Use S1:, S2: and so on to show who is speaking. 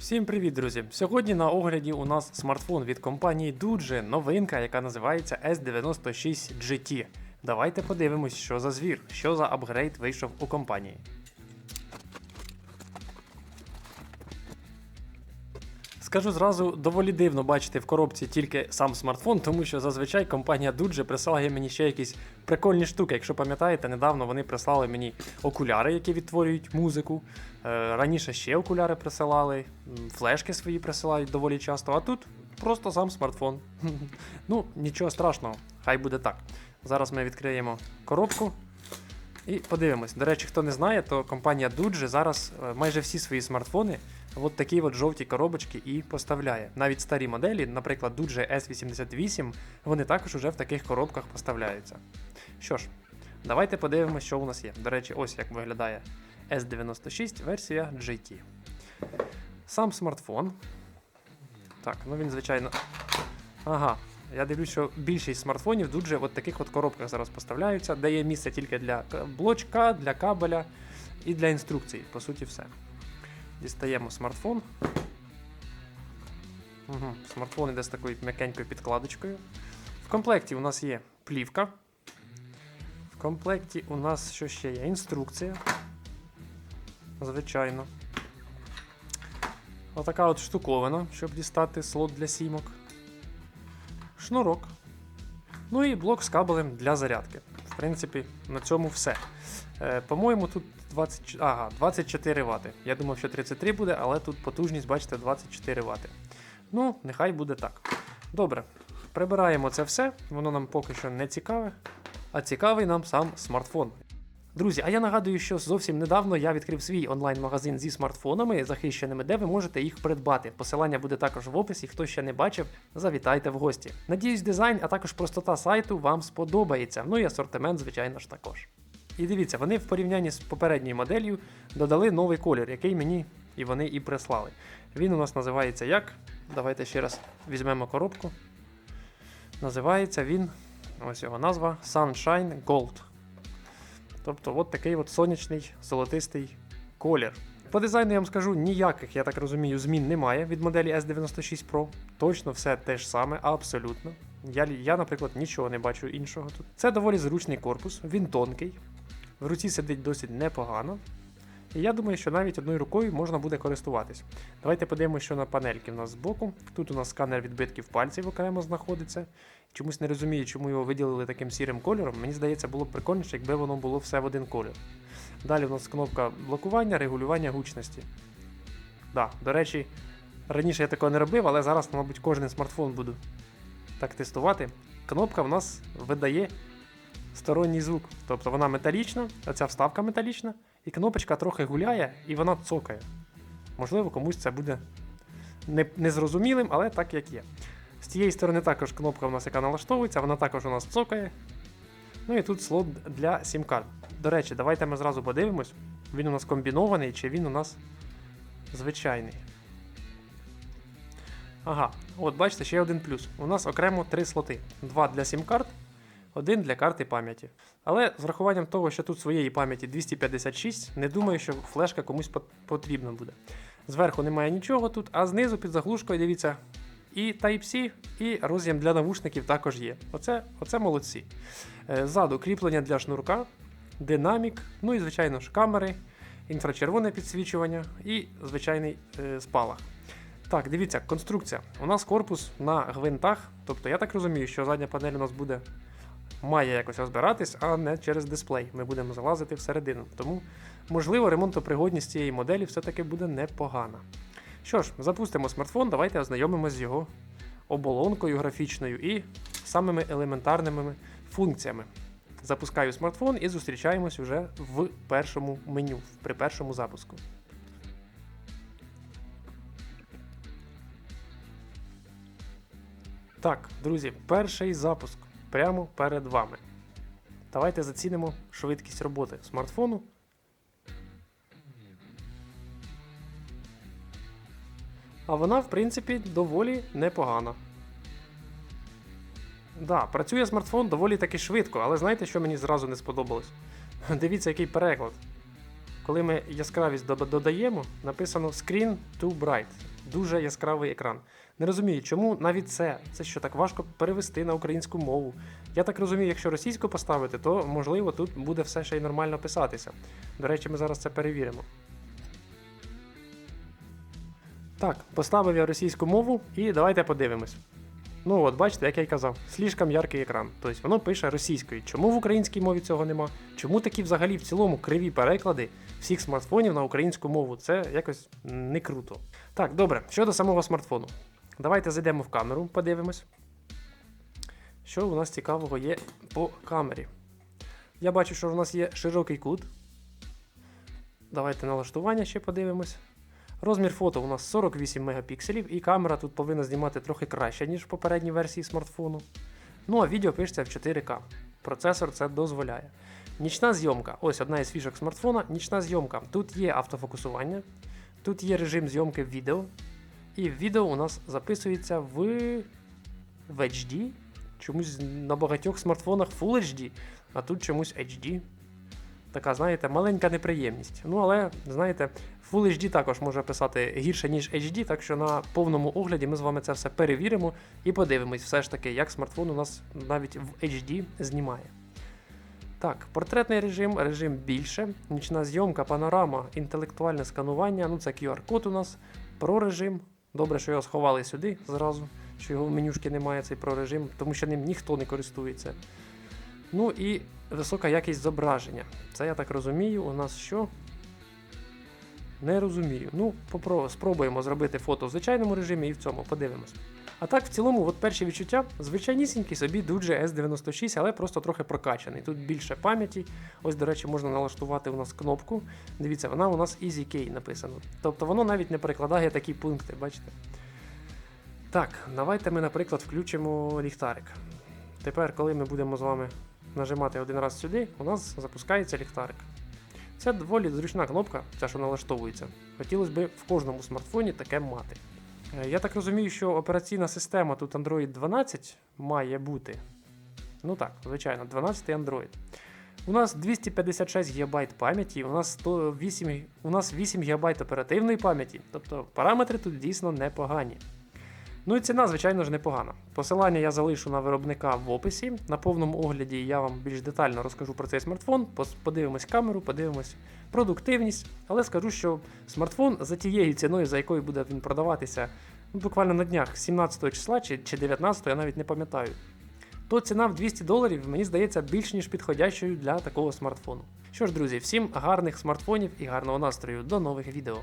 S1: Всім привіт, друзі! Сьогодні на огляді у нас смартфон від компанії Duje, новинка, яка називається S96 GT. Давайте подивимось, що за звір, що за апгрейд вийшов у компанії. Скажу зразу, доволі дивно бачити в коробці тільки сам смартфон, тому що зазвичай компанія Duje присилає мені ще якісь прикольні штуки. Якщо пам'ятаєте, недавно вони прислали мені окуляри, які відтворюють музику. Е, Раніше ще окуляри присилали, флешки свої присилають доволі часто, а тут просто сам смартфон. Ну, нічого страшного, хай буде так. Зараз ми відкриємо коробку. І подивимось. До речі, хто не знає, то компанія Duje зараз е, майже всі свої смартфони от такі от жовті коробочки і поставляє. Навіть старі моделі, наприклад, Duje S88, вони також уже в таких коробках поставляються. Що ж, давайте подивимось, що у нас є. До речі, ось як виглядає S96 версія GT. Сам смартфон. Так, ну він, звичайно. Ага. Я дивлюсь, що більшість смартфонів дуже в от таких от коробках зараз поставляються, де є місце тільки для блочка, для кабеля і для інструкцій. По суті, все. Дістаємо смартфон. Угу. Смартфон іде з такою м'якенькою підкладочкою. В комплекті у нас є плівка. В комплекті у нас що ще є? Інструкція. Звичайно. Отака от штуковина, щоб дістати слот для сімок. Шнурок. Ну і блок з кабелем для зарядки. В принципі, на цьому все. Е, по-моєму, тут 20, ага, 24 Вт. Я думав, що 33 буде, але тут потужність, бачите, 24 Вт. Ну, нехай буде так. Добре. Прибираємо це все, воно нам поки що не цікаве. А цікавий нам сам смартфон. Друзі, а я нагадую, що зовсім недавно я відкрив свій онлайн-магазин зі смартфонами захищеними, де ви можете їх придбати. Посилання буде також в описі. Хто ще не бачив, завітайте в гості. Надіюсь, дизайн, а також простота сайту вам сподобається. Ну і асортимент, звичайно ж, також. І дивіться, вони в порівнянні з попередньою моделлю додали новий колір, який мені і вони і прислали. Він у нас називається як? Давайте ще раз візьмемо коробку. Називається він, ось його назва Sunshine Gold. Тобто, от такий от сонячний золотистий колір. По дизайну я вам скажу, ніяких, я так розумію, змін немає від моделі S96 Pro. Точно все те ж саме, абсолютно. Я, я, наприклад, нічого не бачу іншого тут. Це доволі зручний корпус, він тонкий, в руці сидить досить непогано. І я думаю, що навіть одною рукою можна буде користуватись. Давайте подивимося, що на панельки в нас збоку. Тут у нас сканер відбитків пальців окремо знаходиться. Чомусь не розумію, чому його виділили таким сірим кольором. Мені здається, було б прикольніше, якби воно було все в один колір. Далі у нас кнопка блокування, регулювання гучності. Да, до речі, раніше я такого не робив, але зараз, мабуть, кожен смартфон буду так тестувати. Кнопка в нас видає сторонній звук. Тобто вона металічна, оця вставка металічна, і кнопочка трохи гуляє і вона цокає. Можливо, комусь це буде незрозумілим, але так як є. З цієї сторони також кнопка в нас, яка налаштовується, вона також у нас цокає. Ну і тут слот для сім-карт. До речі, давайте ми зразу подивимось, він у нас комбінований чи він у нас звичайний. Ага, от бачите, ще один плюс. У нас окремо три слоти: два для сім-карт, один для карти пам'яті. Але з врахуванням того, що тут своєї пам'яті 256, не думаю, що флешка комусь потрібна буде. Зверху немає нічого тут, а знизу під заглушкою, дивіться, і Type-C, і роз'єм для навушників також є. Оце, оце молодці. Е, Ззаду кріплення для шнурка, динамік, ну і, звичайно ж, камери, інфрачервоне підсвічування і звичайний е, спалах. Так, дивіться, конструкція. У нас корпус на гвинтах, тобто я так розумію, що задня панель у нас буде має якось розбиратись, а не через дисплей. Ми будемо залазити всередину. Тому, можливо, ремонтопригодність цієї моделі все-таки буде непогана. Що ж, запустимо смартфон, давайте ознайомимося з його оболонкою графічною і самими елементарними функціями. Запускаю смартфон і зустрічаємось вже в першому меню, при першому запуску. Так, друзі, перший запуск прямо перед вами. Давайте зацінимо швидкість роботи смартфону. А вона, в принципі, доволі непогана. Да, працює смартфон доволі таки швидко, але знаєте, що мені зразу не сподобалось? Дивіться, який переклад. Коли ми яскравість додаємо, написано Screen too bright. Дуже яскравий екран. Не розумію, чому навіть це. Це що так важко перевести на українську мову. Я так розумію, якщо російську поставити, то можливо тут буде все ще й нормально писатися. До речі, ми зараз це перевіримо. Так, поставив я російську мову і давайте подивимось. Ну от, бачите, як я й казав, слишком яркий екран. Тобто воно пише російською. Чому в українській мові цього нема? Чому такі взагалі в цілому криві переклади всіх смартфонів на українську мову? Це якось не круто. Так, добре, щодо самого смартфону. Давайте зайдемо в камеру, подивимось. Що у нас цікавого є по камері? Я бачу, що в нас є широкий кут. Давайте налаштування ще подивимось. Розмір фото у нас 48 мегапікселів, і камера тут повинна знімати трохи краще, ніж в попередній версії смартфону. Ну а відео пишеться в 4К. Процесор це дозволяє. Нічна зйомка. Ось одна із фішок смартфона. Нічна зйомка. Тут є автофокусування, тут є режим зйомки відео. І відео у нас записується в, в HD. Чомусь на багатьох смартфонах Full HD, а тут чомусь HD. Така, знаєте, маленька неприємність. Ну, але, знаєте, Full HD також може писати гірше, ніж HD, так що на повному огляді ми з вами це все перевіримо і подивимось все ж таки, як смартфон у нас навіть в HD знімає. Так, портретний режим, режим більше, нічна зйомка, панорама, інтелектуальне сканування, ну це QR-код у нас, про режим. Добре, що його сховали сюди зразу, що його в менюшки немає цей про режим, тому що ним ніхто не користується. Ну і висока якість зображення. Це я так розумію, у нас що? Не розумію. Ну, попро- спробуємо зробити фото в звичайному режимі і в цьому подивимось. А так, в цілому, от перші відчуття, звичайнісінький собі Duji S96, але просто трохи прокачаний. Тут більше пам'яті. Ось, до речі, можна налаштувати у нас кнопку. Дивіться, вона у нас Easy Key написано. Тобто воно навіть не перекладає такі пункти, бачите? Так, давайте ми, наприклад, включимо ліхтарик. Тепер, коли ми будемо з вами нажимати один раз сюди, у нас запускається ліхтарик. Це доволі зручна кнопка, ця що налаштовується. Хотілося б в кожному смартфоні таке мати. Е, Я так розумію, що операційна система тут Android 12 має бути. Ну так, звичайно, 12 Android. У нас 256 ГБ пам'яті, у нас 108, у нас 8 ГБ оперативної пам'яті, тобто параметри тут дійсно непогані. Ну і ціна, звичайно ж, непогана. Посилання я залишу на виробника в описі. На повному огляді я вам більш детально розкажу про цей смартфон. Подивимось камеру, подивимось продуктивність. Але скажу, що смартфон за тією ціною, за якою буде він продаватися, ну, буквально на днях, 17 числа чи, чи 19, я навіть не пам'ятаю. То ціна в 200 доларів, мені здається, більш ніж підходящою для такого смартфону. Що ж, друзі, всім гарних смартфонів і гарного настрою. До нових відео.